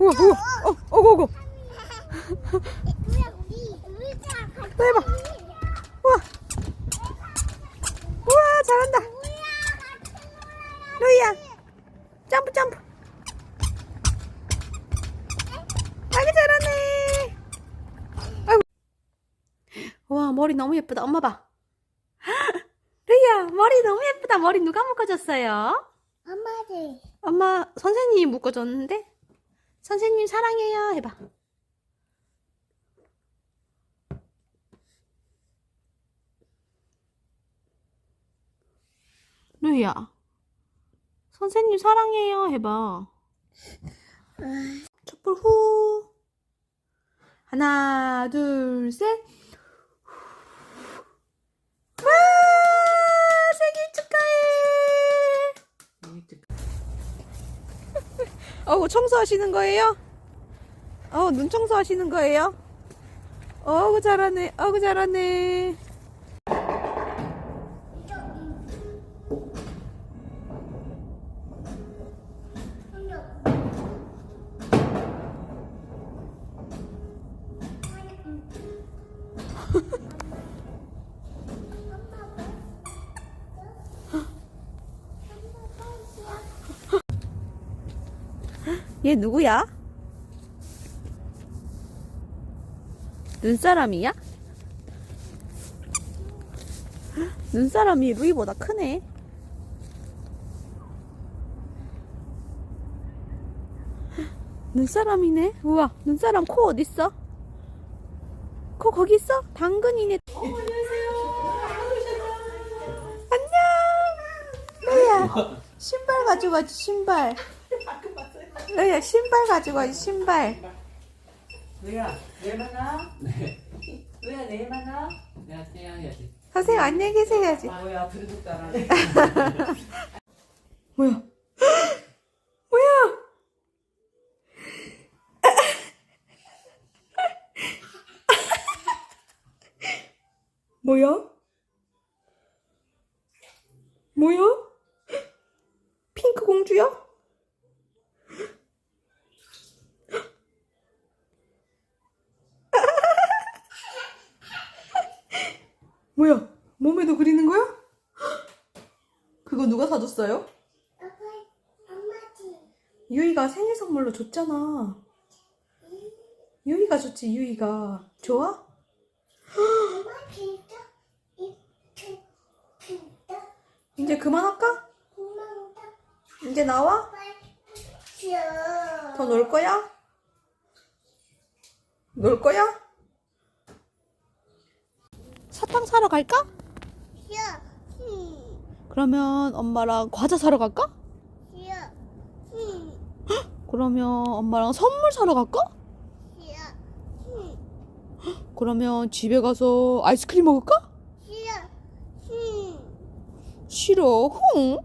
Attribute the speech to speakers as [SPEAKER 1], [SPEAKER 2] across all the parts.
[SPEAKER 1] 우와 우와. 어 어고 어고 또 해봐 우와. 우와 잘한다. 루이야 점프 점프. 아기 잘하네. 아이고. 와 머리 너무 예쁘다. 엄마 봐. 루이야 머리 너무 예쁘다. 머리 누가 묶어줬어요?
[SPEAKER 2] 엄마들.
[SPEAKER 1] 엄마 선생님이 묶어줬는데 선생님 사랑해요. 해봐. 루이야. 선생님 사랑해요. 해봐. 촛불 후. 하나 둘셋 와 생일 축하해 어우 청소하시는 거예요? 어, 눈 청소하시는 거예요? 어우 잘하네. 어우 잘하네. 얘 누구야? 눈사람이야? 눈사람이 루이보다 크네. 눈사람이네. 우와, 눈사람 코 어딨어? 코 거기 있어? 당근이네. 안녕. 루이야, 신발 가지 신발. 루이야, 신발 가지고 가지 신발.
[SPEAKER 3] 왜야? 내 만나? 네. 왜야 내 만나? 내가 떼야지.
[SPEAKER 1] 선생님 안녕히 계세요 해야지.
[SPEAKER 3] 뭐야 들도 따라.
[SPEAKER 1] 뭐야? 뭐야? 뭐야? 뭐야? 핑크 공주야? 뭐야? 몸에도 그리는 거야? 그거 누가 사줬어요?
[SPEAKER 2] 엄마지
[SPEAKER 1] 유이가 생일 선물로 줬잖아. 유이가 줬지, 유이가. 좋아?
[SPEAKER 2] 엄마 진짜 이렇게 진짜
[SPEAKER 1] 이제 그만할까?
[SPEAKER 2] 고마운다
[SPEAKER 1] 이제 나와? 더 놀 거야? 놀 거야? 사탕 사러 갈까?
[SPEAKER 2] 싫어 응
[SPEAKER 1] 그러면 엄마랑 과자 사러 갈까?
[SPEAKER 2] 싫어 응
[SPEAKER 1] 그러면 엄마랑 선물 사러 갈까?
[SPEAKER 2] 싫어 응
[SPEAKER 1] 그러면 집에 가서 아이스크림 먹을까?
[SPEAKER 2] 싫어 응
[SPEAKER 1] 싫어. 흥.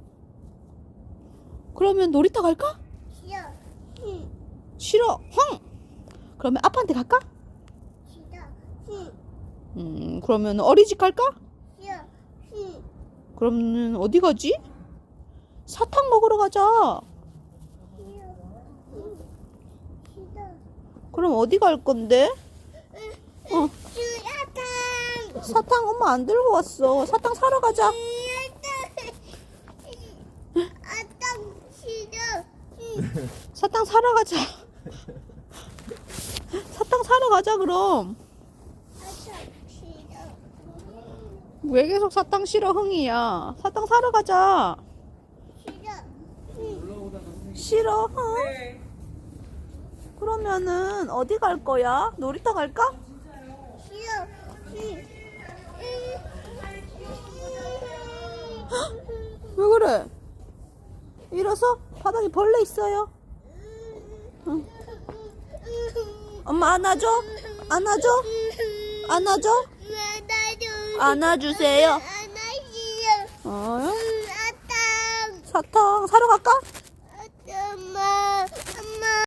[SPEAKER 1] 그러면 놀이터 갈까?
[SPEAKER 2] 싫어 응
[SPEAKER 1] 싫어. 흥. 그러면 아빠한테 갈까? 음, 그러면 어린이집 갈까? 그러면 어디 가지? 사탕 먹으러 가자. 그럼 어디 갈 건데? 어,
[SPEAKER 2] 수야탕
[SPEAKER 1] 사탕 엄마 안 들고 왔어. 사탕 사러 가자. 사탕 사러 가자. 사탕 사러 가자, 그럼.
[SPEAKER 2] 아땅 싫어
[SPEAKER 1] 왜 계속 사탕 싫어, 흥이야? 사탕 사러 가자.
[SPEAKER 2] 싫어
[SPEAKER 1] 흥?
[SPEAKER 3] 네.
[SPEAKER 1] 그러면은 어디 갈 거야? 놀이터 갈까? 응왜 그래? 일어서 바닥에 벌레 있어요. 응. 엄마 안아줘? 안아줘? 안아줘? 안아주세요.
[SPEAKER 2] 안아주세요.
[SPEAKER 1] 어?
[SPEAKER 2] 음,
[SPEAKER 1] 사탕 사러 갈까? 엄마.